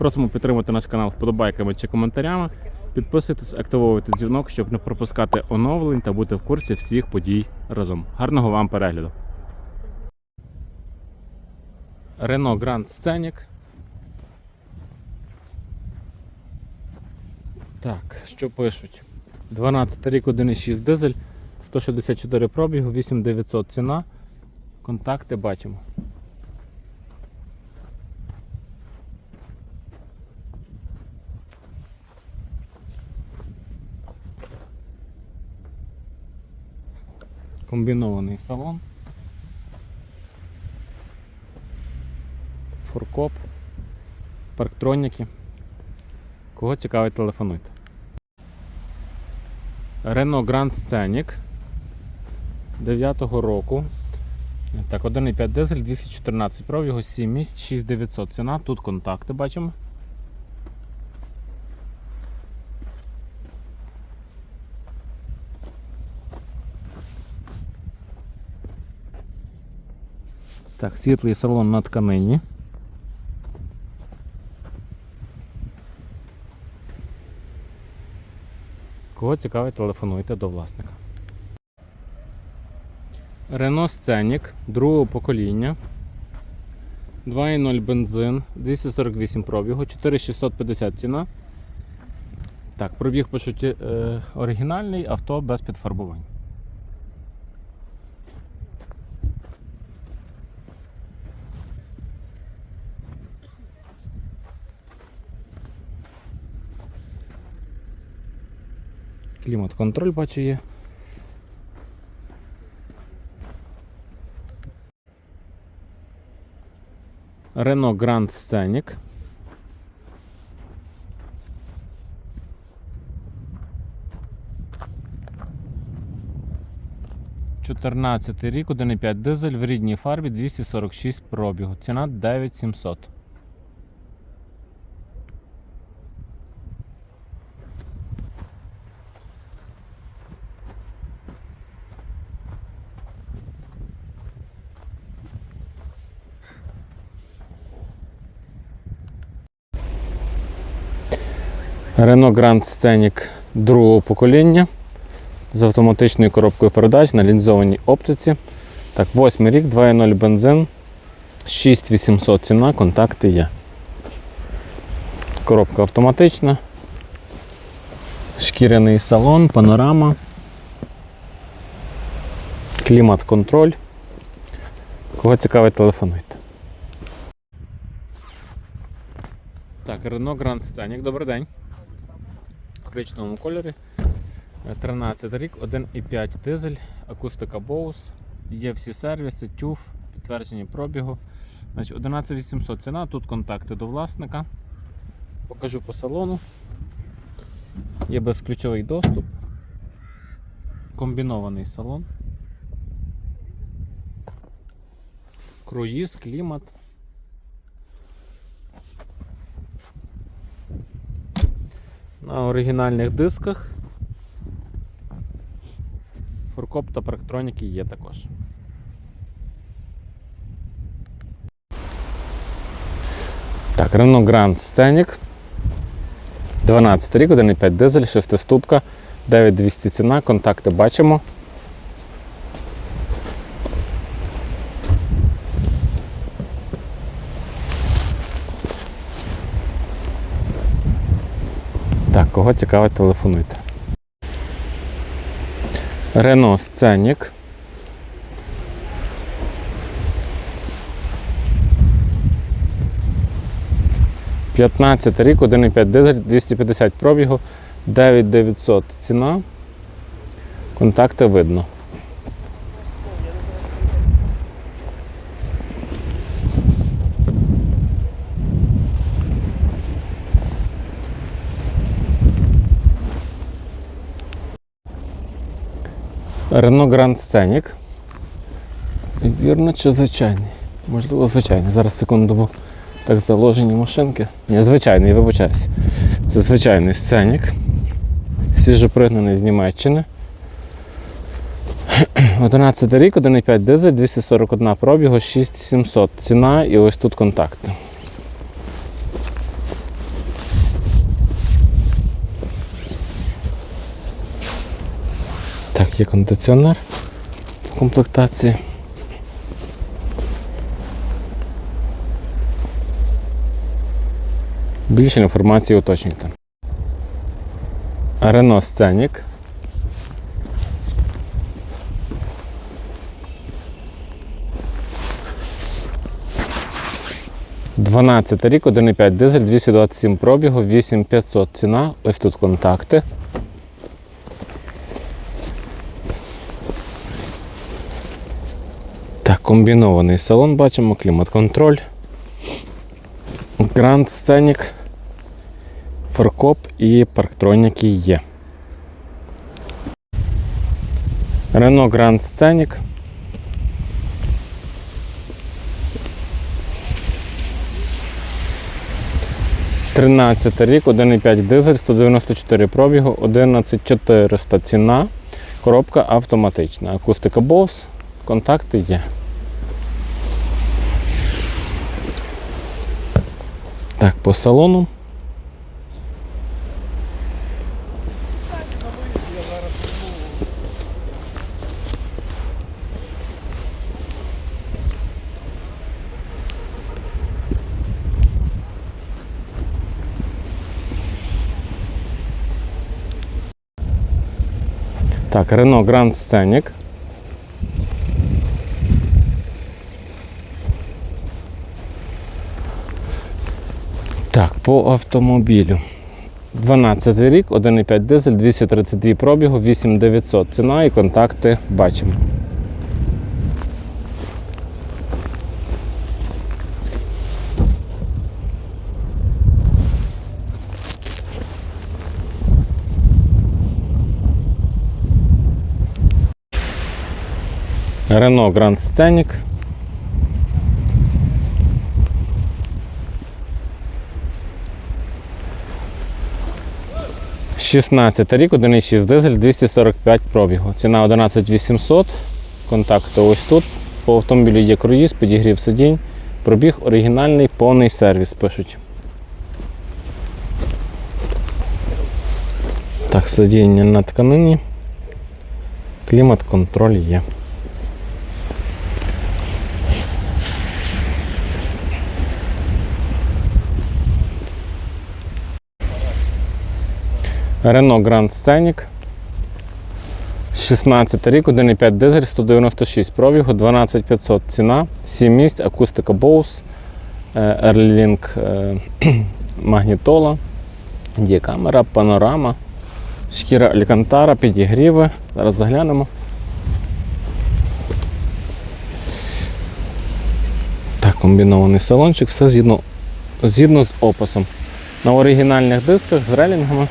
Просимо підтримати наш канал вподобайками чи коментарями. Підписуйтесь, активовуйте дзвінок, щоб не пропускати оновлень та бути в курсі всіх подій разом. Гарного вам перегляду. Renault Grand Scenic. Так, що пишуть? 12 рік 1,6 дизель, 164 пробігу, 8900 ціна. Контакти бачимо. Комбінований салон. Фуркоп, парктроніки. Кого цікавить, телефонуйте. Renault Grand Scenic 9-го року. Так, 1,5 дизель, 214 пробігу, 7 місць, 6900 ціна. Тут контакти бачимо. Так, світлий салон на тканині. Кого цікавить, телефонуйте до власника. Renault Scenic другого покоління. 2.0 бензин, 248 пробігу, 4650 ціна. Так, пробіг пишуть е, оригінальний авто без підфарбувань. Клімат контроль бачу є. Renault Grand Scenic. Чотирнадцятий рік, 1,5 дизель в рідній фарбі 246 пробігу. Ціна 9700. Renault Grand Scenic другого покоління з автоматичною коробкою передач на лінзованій оптиці. Так, 8 рік, 2.0 бензин, 6800 ціна, контакти є. Коробка автоматична, шкіряний салон, панорама, клімат-контроль. Кого цікавить, телефонуйте. Так, Renault Grand Scenic, добрий день. В коричневому кольорі. 13 рік, 1,5 дизель, акустика Bose, є всі сервіси, TÜV, підтвердження пробігу. Значить, 11800 ціна, тут контакти до власника. Покажу по салону. Є безключовий доступ. Комбінований салон. Круїз, клімат. На оригінальних дисках. Фуркоп та парктроніки є також. Так, Renault Grand Scenic. 12 рік, 1,5 дизель, 6 9200 ціна, контакти бачимо. Кого цікавить, телефонуйте. Рено Сценік. П'ятнадцятий рік, 1,5 дизель, 250 пробігу, 9900 ціна. Контакти видно. Renault Grand Scenic. Вірно чи звичайний? Можливо, звичайний. Зараз секунду, бо так заложені машинки. Ні, звичайний, вибачаюсь. Це звичайний сценік. Свіжопригнаний з Німеччини. 11 рік, 1,5 дизель, 241 пробігу, 6700 ціна і ось тут контакти. Є кондиціонер в комплектації. Більше інформації уточнюйте. Renault Scenic. Дванадцятий рік, 1,5 дизель, 227 пробігу, 8500 ціна. Ось тут контакти. Так, комбінований салон бачимо, клімат-контроль. Grand Scenic, фаркоп і парктроніки є. Grand Scenic. Тринадцятий рік, 1,5 дизель, 194 пробігу, 11400 ціна. Коробка автоматична. Акустика Bose, контакти є. Так, по салону. Так, Renault Grand Scenic. Так, по автомобілю. 12 рік, 1,5 дизель, 232 пробігу, 8900 ціна і контакти бачимо. Renault Grand Scenic. – 16 рік, 1,6 дизель, 245 пробігу. Ціна 11800. Контакти ось тут. По автомобілю є круїз, підігрів сидінь. Пробіг оригінальний, повний сервіс пишуть. Так, сидіння на тканині. Клімат-контроль є. Renault Grand Scenic. 16 рік, 1,5 дизель, 196 пробігу, 12500 ціна, 7 місць, акустика Bose, е, е, магнітола, є панорама, шкіра Алькантара, підігріви. Зараз заглянемо. Так, комбінований салончик, все згідно, згідно з описом. На оригінальних дисках з релінгами.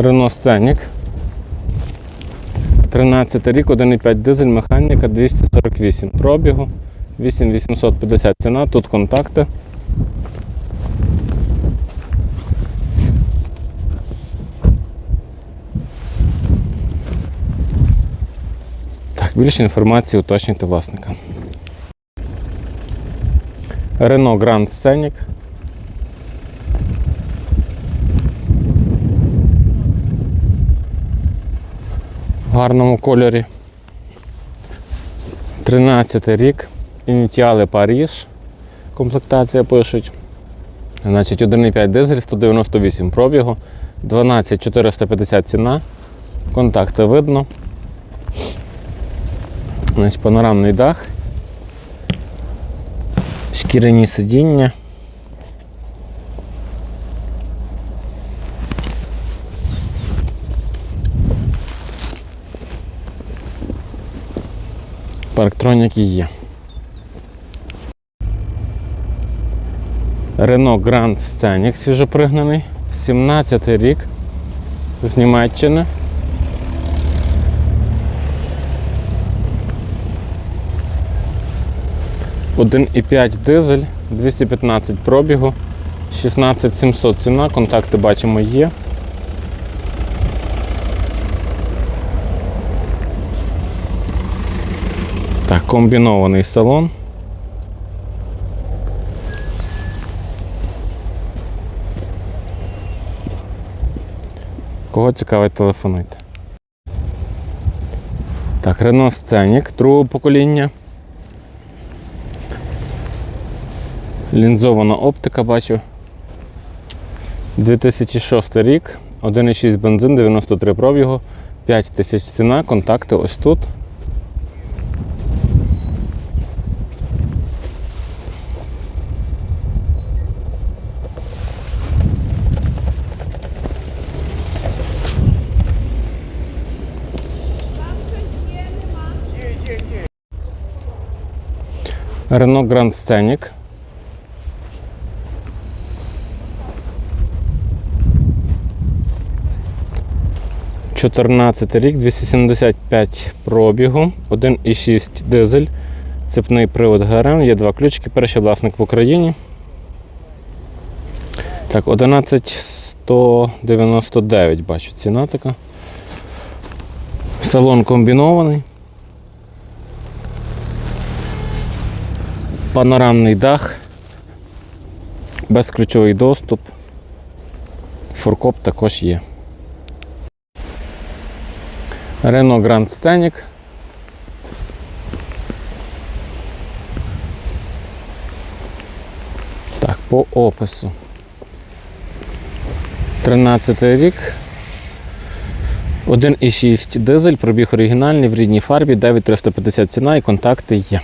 Renault Scenic. 13 рік, 1,5 дизель, механіка 248 пробігу, 8850 ціна, тут контакти. Так, більше інформації уточнюйте власника. Renault Grand Scenic. Гарному кольорі. 13 рік. Ініціали Паріж. Комплектація пишуть. Значить, 1,5 дизель, 198 пробігу, 12 450 ціна. Контакти видно. Значить, панорамний дах. Шкіряні сидіння. Парктроніки є. Renault Grand Scenic свіжопригнаний. 17 й рік з Німеччини. Один і 5 дизель, 215 пробігу, 16700 ціна, контакти бачимо є. Так, комбінований салон. Кого цікавить, телефонуйте. Так, Renault Scenic другого покоління. Лінзована оптика бачу. 2006 рік, 1,6 бензин, 93 пробігу, 5 тисяч ціна, контакти ось тут. Renault Grand Scenic. Чотирнадцятий рік, 275 пробігу, 1,6 дизель, цепний привод ГРМ, є два ключики, перший власник в Україні. Так, 11199 бачу, ціна така. Салон комбінований. Панорамний дах, безключовий доступ. Фуркоп також є. Renault Grand Scenic. Так, по опису. 13 рік. 1,6 дизель, пробіг оригінальний в рідній фарбі, 9350 ціна і контакти є.